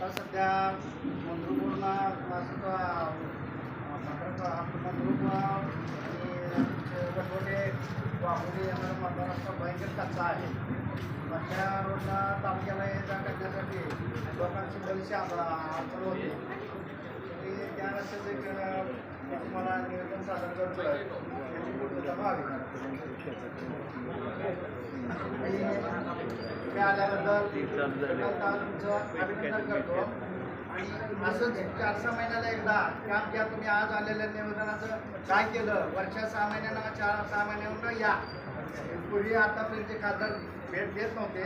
आता सध्या मंद्रुपूरला मंद्रुप आणि वटवटे वाघोली येणारा मतदारसंघ भयंकर कच्चा आहे. मधल्या रोडला तालुक्याला ये जा करण्यासाठी लोकांची बरीचशी आद- अडचण होते. तरी त्या रस्त्याचं तुम्हाला निवेदन सादर करतो त्याची पूर्तता व्हावी आणि इथे आल्याबद्दल तुमचं अभिनंदन करतो. आणि असंच चार सहा महिन्याला एकदा काम घ्या तुम्ही आज आलेल्या निवेदनाचं काय केलं? वर्षा सहा महिन्यांना चार सहा महिन्यावर या? पूर्वी आतापर्यंत खासदार भेट देत नव्हते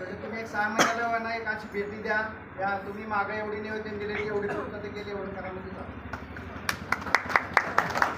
तसे तुम्ही एक सहा महिन्याला ना एक अशी भेटी द्या. या तुम्ही मागं एवढी निवेदन दिलेली एवढी पूर्तता केली एवढं करामध्ये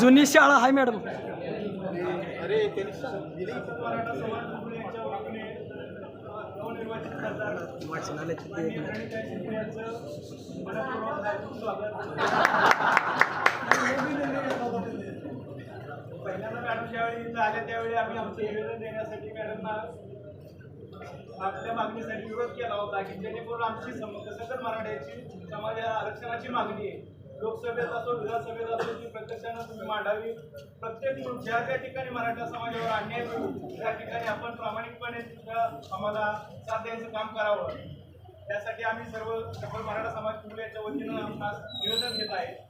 जुनी शाळा आहे मॅडम. पहिल्यांदा मॅडम ज्यावेळी आल्या त्यावेळी आम्ही आमचं आपल्या मागणीसाठी विरोध केला होता की जेणेकरून आमची समस्या सकल मराठ्याची समाज आरक्षणाची मागणी आहे. लोकसभेत असो विधानसभेत असो ती प्रत्यक्षानं तुम्ही मांडावी. प्रत्येक ज्या त्या ठिकाणी मराठा समाजावर अन्याय होईल त्या ठिकाणी आपण प्रामाणिकपणे तिथं आम्हाला साथ द्यायचं काम करावं. त्यासाठी आम्ही सर्व सकल मराठा समाज कुटुंबियाच्या वतीनं आपणास निवेदन घेत आहे.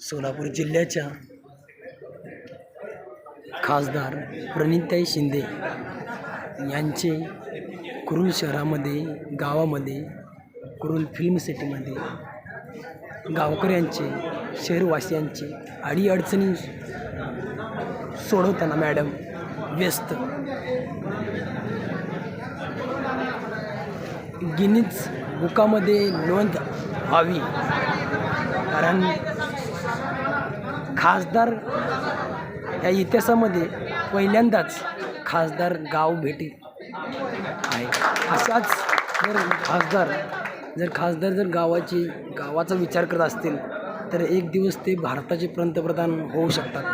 सोलापूर जिल्ह्याच्या खासदार प्रणिताई शिंदे यांचे कुरुल शहरामध्ये गावामध्ये कुरुल फिल्म सिटीमध्ये गावकऱ्यांचे शहरवासियांचे अडीअडचणी सोडवताना मॅडम व्यस्त. गिनीज बुकामध्ये नोंद व्हावी कारण खासदार या इतिहासामध्ये पहिल्यांदाच खासदार गाव भेटी आहे. असाच जर खासदार जर खासदार जर गावाची गावाचा विचार करत असतील तर एक दिवस ते भारताचे पंतप्रधान होऊ शकतात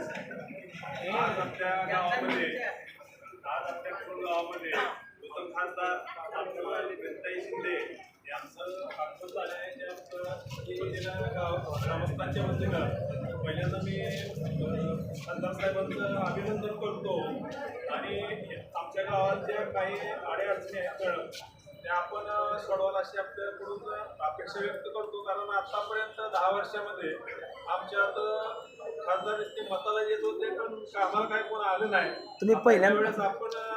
आज आमच्या गावामध्ये आज आमच्या कुरुल गावामध्ये नूतन खासदार व्यंकटाई शिंदे यांचं आगमन झालं आहे. गाव ग्रामस्थांच्या वतीनं. पहिल्यांदा मी खासदार साहेबांचं अभिनंदन करतो. आणि आमच्या गावात ज्या काही अडीअडचणी आहेत त्या आपण सोडवाल अशी आपल्याकडून अपेक्षा व्यक्त करतो. कारण आतापर्यंत दहा वर्षामध्ये आमच्यात खासदार मताला येत होते पण कामाला काय कोण आलं नाही. तुम्ही पहिल्यांदा वेळेस आपण